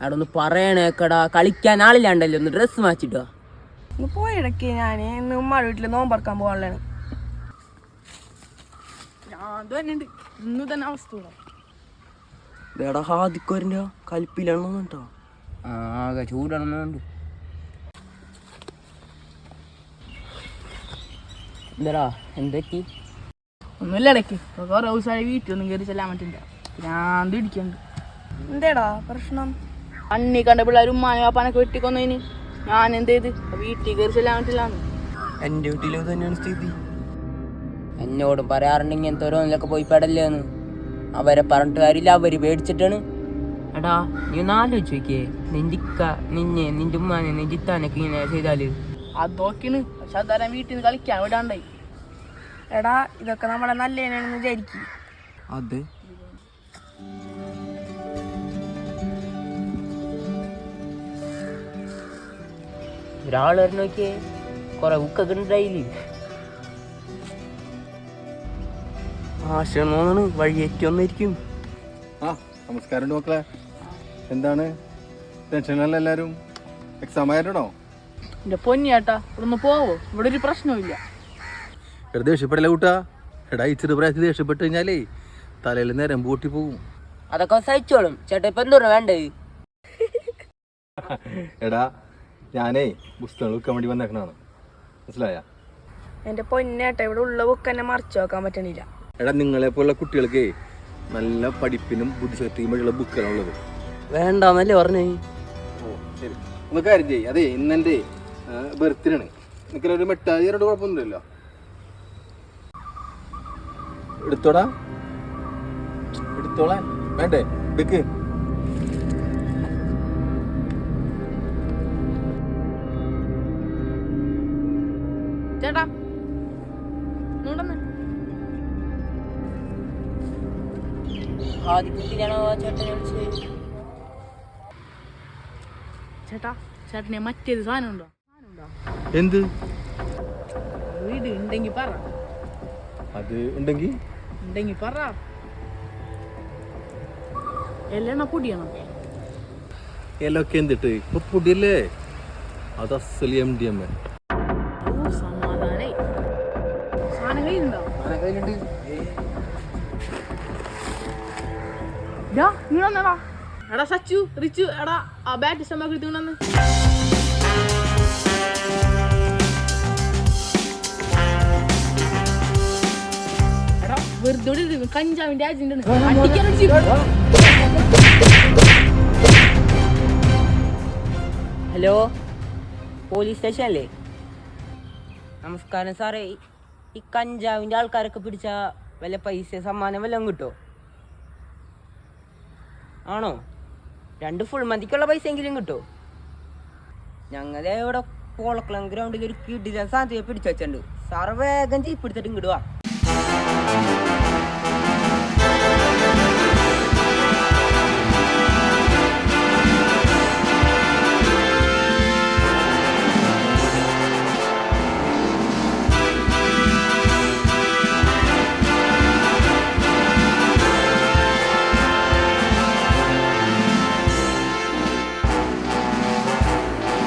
അവിടെ ഒന്ന് പറയണേക്കടാ. കളിക്കാൻ ആളില്ലാണ്ടല്ലോ ഒന്ന് ഡ്രസ്സ് മാറ്റിട്ടോ പോയിടക്ക് ഞാൻ ഇന്ന് ഉമ്മാടെ വീട്ടിൽ നോമ്പറക്കാൻ പോകാനുള്ളതാണ്. ഞാൻ തന്നെ ഇന്ന് തന്നെ അവസ്ഥ ഇതേടാ ഹാദിക്കോരിന്റെ കലിപ്പിലാണോ കേട്ടോ ആകെ ചൂടാണെന്നുണ്ട്. എന്താടാ? എന്തൊക്കെ ഒന്നുമില്ല ഇടയ്ക്ക്. കുറേ ദിവസമായി വീട്ടിലൊന്നും കയറി ചെല്ലാൻ പറ്റില്ല. ഞാൻ ഇടിക്കുന്നുണ്ട് എന്തേടാ പ്രശ്നം? അണ്ണി കണ്ട പിള്ളേരും ഉമ്മാനും പാപ്പാനൊക്കെ വെട്ടിക്കൊന്നതിന് ഞാൻ എന്തേത് വീട്ടിൽ കയറി ചെല്ലാൻ പറ്റില്ലാന്ന് എന്റെ വീട്ടിലും തന്നെയാണ് സ്ഥിതി. എന്നോടും പറയാറുണ്ട് ഇങ്ങനത്തെ ഓരോന്നിലൊക്കെ പോയി പെടല്ലേന്ന്. അവരെ പറഞ്ഞിട്ട് കാര്യമില്ല അവർ പേടിച്ചിട്ടാണ്. എടാ നീ ഒന്ന് ആലോചിച്ച് നോക്കിയേ. നിന്റെ ഇക്ക നിന്നെ നിന്റെ ഉമ്മാനെ നിന്റെ ഇത്താനൊക്കെ ഇങ്ങനെ ചെയ്താൽ? അതൊക്കെയാണ് പക്ഷെ അതാരം വീട്ടിൽ നിന്ന് കളിക്കാൻ വിടാണ്ടായി. എടാ ഇതൊക്കെ നമ്മളെ നല്ലതിനാണെന്ന് വിചാരിക്കും. അതെ ഒരാൾ വരണ നോക്കിയേ. കൊറേ ബുക്കൊക്കെ ഉണ്ടായില്ലേ ആശയാണ് വഴിയേറ്റി വന്നിരിക്കും ആ നമസ്കാരം മക്കളെ. എന്താണ്? ടെൻഷനല്ല എല്ലാവരും എക്സാം ആയിരുന്നോ എന്റെ പൊന്നിയേട്ടാ ഇവിടെ ഒന്ന് പോവോ? ഇവിടെ ഒരു പ്രശ്നവും ഇല്ല വെറുതെ ദേഷ്യപ്പെടല്ലേ കൂട്ടാ? എടാ ഇച്ചിരി പ്രായത്തിൽ ദേഷ്യപ്പെട്ട് കഴിഞ്ഞാലേ തലയിൽ നേരം പൂട്ടി പോകും. അതൊക്കെ സഹിച്ചോളും. ചേട്ടാ ഇപ്പൊ എന്തോരം വേണ്ടേ എടാ ഞാനേ പുസ്തകങ്ങൾ വിൽക്കാൻ വേണ്ടി വന്നേക്കണാണ് മനസ്സിലായ? എന്റെ പൊന്നേട്ട ഇവിടെ ഉള്ള ബുക്ക് തന്നെ മറച്ചു വെക്കാൻ പറ്റണില്ല. എടാ നിങ്ങളെ പോലുള്ള കുട്ടികൾക്ക് നല്ല പഠിപ്പിനും ബുദ്ധിശക്തിയും വഴിയുള്ള ബുക്കുകളുള്ളത് വേണ്ടെന്നല്ലേ പറഞ്ഞേ? ഓ ശരി. ഒന്ന് കാര്യം ചെയ്യ്. അതെ ഇന്നെന്റെ ബർത്ത്ഡേ ആണ്. മിഠായി തരേണ്ട കുഴപ്പമൊന്നുമില്ലല്ലോ? എടുത്തോടാ. എടുത്തോളാൻ. വേണ്ടേ? എടുക്ക്. ചേട്ടാ. ആദ്യത്തിലാണോ ചേട്ടനെ വിളിച്ചത്? ചേട്ടാ ചേട്ടനെ മറ്റേത് സാധനം ഉണ്ടോ എന്ത്? വീട് ഉണ്ടെങ്കിൽ പറ. അത് ഉണ്ടെങ്കിൽ ഉണ്ടെങ്കിൽ പറ. എല്ലെണ്ണ പൊടിയാണോ? എല്ലൊക്കെ എന്തിട്ട്? ഇപ്പൊ പൊടിയല്ലേ? അത് അസലി എം. ഡി എം എ എടാ സച്ചു റിച്ചു എടാ ബാറ്റ് എടുത്തുകൊണ്ടെന്ന് വെറുതെ കഞ്ചാവിന്റെ ഏജന്റ് ആണ് അടിക്കാൻ ഹലോ? പോലീസ് സ്റ്റേഷൻ അല്ലേ നമസ്കാരം സാറേ. ഈ- കഞ്ചാവിന്റെ ആൾക്കാരൊക്കെ പിടിച്ച വല്ല പൈസ സമ്മാനം വല്ലതും കിട്ടുമോ ആണോ? രണ്ട് ഫുൾ മതിക്കുള്ള പൈസ എങ്കിലും കിട്ടുമോ ഞങ്ങളെ ഇവിടെ പോളക്കുളം ഗ്രൗണ്ടിൽ ഒരു കിടിലൻ സാധ്യത പിടിച്ചു വെച്ചിട്ടുണ്ട്. സാറ് വേഗം ജീപ്പെടുത്തിട്ട് ഇങ്ങോട്ട് വാ.